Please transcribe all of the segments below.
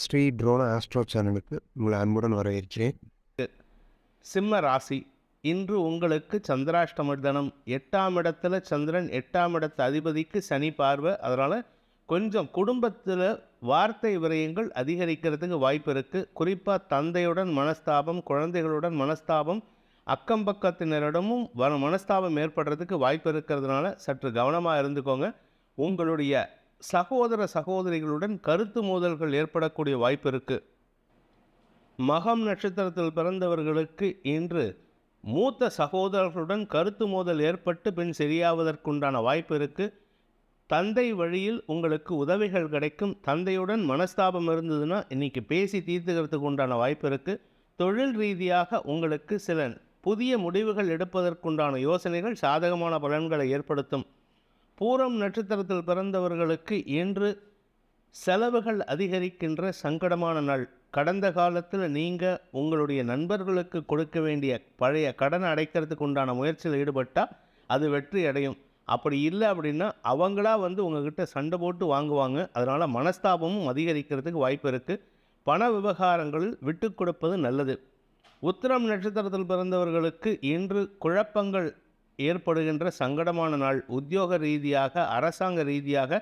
Sri ட்ரோன astro சேனலுக்கு உங்களை அன்புடன் வரவேற்கிறேன். சிம்ம ராசி இன்று உங்களுக்கு சந்திராஷ்டம தினம் எட்டாம் இடத்துல சந்திரன் எட்டாம் இடத்து அதிபதிக்கு சனி பார்வை. அதனால் கொஞ்சம் குடும்பத்தில் வார்த்தை விரயங்கள் அதிகரிக்கிறதுக்கு வாய்ப்பு இருக்குது குறிப்பாக தந்தையுடன் மனஸ்தாபம் குழந்தைகளுடன் மனஸ்தாபம் அக்கம் பக்கத்தினரிடமும் வ மனஸ்தாபம் ஏற்படுறதுக்கு வாய்ப்பு இருக்கிறதுனால சற்று கவனமாக இருந்துக்கோங்க. உங்களுடைய சகோதர சகோதரிகளுடன் கருத்து மோதல்கள் ஏற்படக்கூடிய வாய்ப்பு இருக்குது மகம் நட்சத்திரத்தில் பிறந்தவர்களுக்கு இன்று மூத்த சகோதரர்களுடன் கருத்து மோதல் ஏற்பட்டு பின் சரியாவதற்குண்டான வாய்ப்பு இருக்குது தந்தை வழியில் உங்களுக்கு உதவிகள் கிடைக்கும். தந்தையுடன் மனஸ்தாபம் இருந்ததுன்னா இன்னைக்கு பேசி தீர்த்துக்கிறதுக்கு உண்டான வாய்ப்பு இருக்குது தொழில் ரீதியாக உங்களுக்கு சில புதிய முடிவுகள் எடுப்பதற்குண்டான யோசனைகள் சாதகமான பலன்களை ஏற்படுத்தும். பூரம் நட்சத்திரத்தில் பிறந்தவர்களுக்கு இன்று செலவுகள் அதிகரிக்கின்ற சங்கடமான நாள். கடந்த காலத்தில் நீங்கள் உங்களுடைய நண்பர்களுக்கு கொடுக்க வேண்டிய பழைய கடனை அடைக்கிறதுக்கு உண்டான முயற்சியில் ஈடுபட்டால் அது வெற்றி அடையும். அப்படி இல்லை அப்படின்னா அவங்களா வந்து உங்ககிட்ட சண்டை போட்டு வாங்குவாங்க. அதனால் மனஸ்தாபமும் அதிகரிக்கிறதுக்கு வாய்ப்பு இருக்குது பண விவகாரங்களில் விட்டு கொடுப்பது நல்லது. உத்திரம் நட்சத்திரத்தில் பிறந்தவர்களுக்கு இன்று குழப்பங்கள் ஏற்படுகின்ற சங்கடமான நாள். உத்தியோக ரீதியாக அரசாங்க ரீதியாக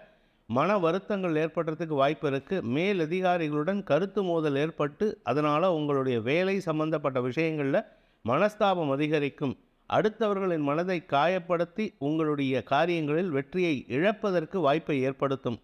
மன வருத்தங்கள் ஏற்படுறதுக்கு வாய்ப்பு இருக்குது மேல் அதிகாரிகளுடன் கருத்து மோதல் ஏற்பட்டு அதனால் உங்களுடைய வேலை சம்பந்தப்பட்ட விஷயங்களில் மனஸ்தாபம் அதிகரிக்கும். அடுத்தவர்களின் மனதை காயப்படுத்தி உங்களுடைய காரியங்களில் வெற்றியை இழப்பதற்கு வாய்ப்பை ஏற்படுத்தும்.